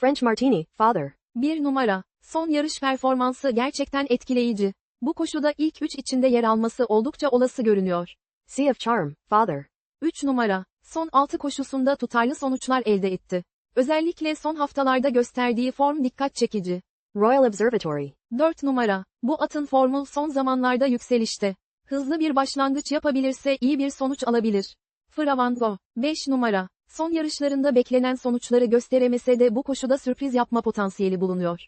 French Martini, father. 1 numara. Son yarış performansı gerçekten etkileyici. Bu koşuda ilk 3 içinde yer alması oldukça olası görünüyor. Sea of Charm, father. 3 numara. Son 6 koşusunda tutarlı sonuçlar elde etti. Özellikle son haftalarda gösterdiği form dikkat çekici. Royal Observatory. 4 numara. Bu atın formu son zamanlarda yükselişte. Hızlı bir başlangıç yapabilirse iyi bir sonuç alabilir. Fravango. 5 numara. Son yarışlarında beklenen sonuçları gösteremese de bu koşuda sürpriz yapma potansiyeli bulunuyor.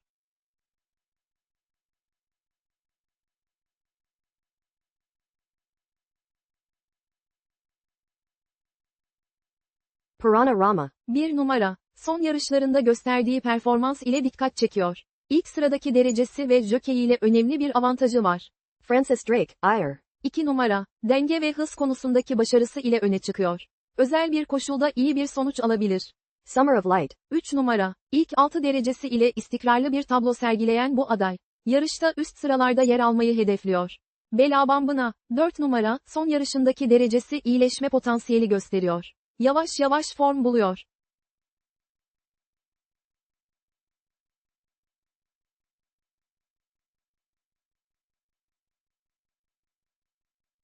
Piranha Rama. 1 numara. Son yarışlarında gösterdiği performans ile dikkat çekiyor. İlk sıradaki derecesi ve jockey ile önemli bir avantajı var. Francis Drake, Ire. 2 numara, denge ve hız konusundaki başarısı ile öne çıkıyor. Özel bir koşulda iyi bir sonuç alabilir. Summer of Light. 3 numara, ilk 6 derecesi ile istikrarlı bir tablo sergileyen bu aday, yarışta üst sıralarda yer almayı hedefliyor. Bela Bambına, 4 numara, son yarışındaki derecesi iyileşme potansiyeli gösteriyor. Yavaş yavaş form buluyor.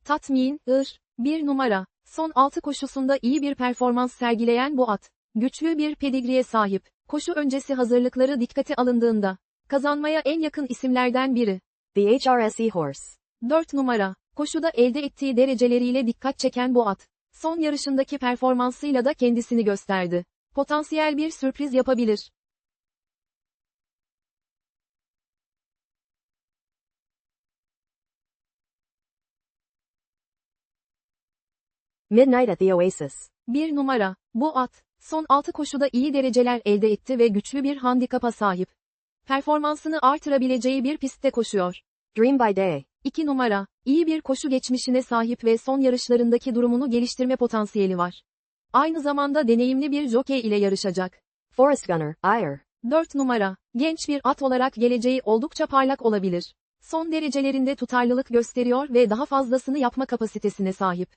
Tatmin, ır, 1 numara. Son 6 koşusunda iyi bir performans sergileyen bu at, güçlü bir pedigriye sahip. Koşu öncesi hazırlıkları dikkate alındığında, kazanmaya en yakın isimlerden biri. The HRSE Horse. 4 numara. Koşuda elde ettiği dereceleriyle dikkat çeken bu at, son yarışındaki performansıyla da kendisini gösterdi. Potansiyel bir sürpriz yapabilir. Midnight at the Oasis. 1 numara. Bu at, son 6 koşuda iyi dereceler elde etti ve güçlü bir handikapa sahip. Performansını artırabileceği bir pistte koşuyor. Dream by Day. 2 numara, iyi bir koşu geçmişine sahip ve son yarışlarındaki durumunu geliştirme potansiyeli var. Aynı zamanda deneyimli bir jockey ile yarışacak. Forest Gunner, Ire. 4 numara, genç bir at olarak geleceği oldukça parlak olabilir. Son derecelerinde tutarlılık gösteriyor ve daha fazlasını yapma kapasitesine sahip.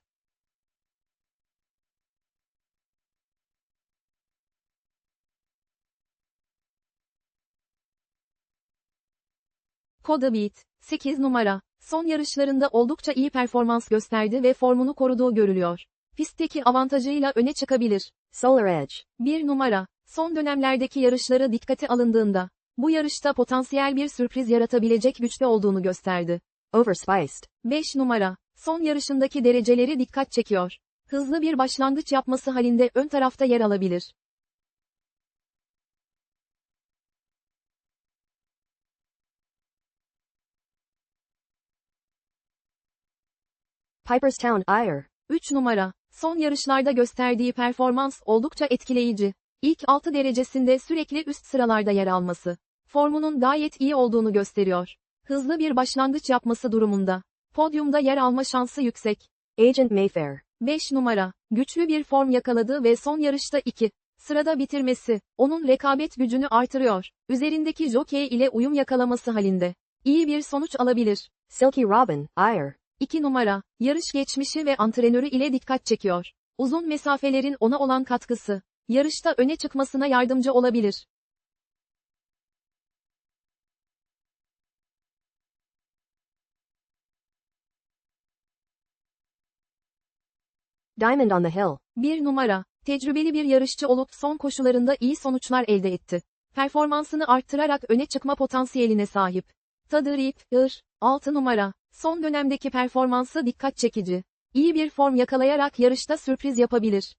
Koda Beat, 8 numara, son yarışlarında oldukça iyi performans gösterdi ve formunu koruduğu görülüyor. Pistteki avantajıyla öne çıkabilir. Solar Edge. 1 numara, son dönemlerdeki yarışları dikkate alındığında, bu yarışta potansiyel bir sürpriz yaratabilecek güçte olduğunu gösterdi. Overspiced. 5 numara, son yarışındaki dereceleri dikkat çekiyor. Hızlı bir başlangıç yapması halinde ön tarafta yer alabilir. Piper's Town, Ire. 3 numara, son yarışlarda gösterdiği performans oldukça etkileyici. İlk 6 derecesinde sürekli üst sıralarda yer alması, formunun gayet iyi olduğunu gösteriyor. Hızlı bir başlangıç yapması durumunda, podyumda yer alma şansı yüksek. Agent Mayfair. 5 numara, güçlü bir form yakaladı ve son yarışta 2 sırada bitirmesi, onun rekabet gücünü artırıyor. Üzerindeki jockey ile uyum yakalaması halinde, iyi bir sonuç alabilir. Silky Robin, Ire. 2 numara, yarış geçmişi ve antrenörü ile dikkat çekiyor. Uzun mesafelerin ona olan katkısı, yarışta öne çıkmasına yardımcı olabilir. Diamond on the Hill. 1 numara, tecrübeli bir yarışçı olup son koşularında iyi sonuçlar elde etti. Performansını arttırarak öne çıkma potansiyeline sahip. Tadırip, Ir, 6 numara, son dönemdeki performansı dikkat çekici. İyi bir form yakalayarak yarışta sürpriz yapabilir.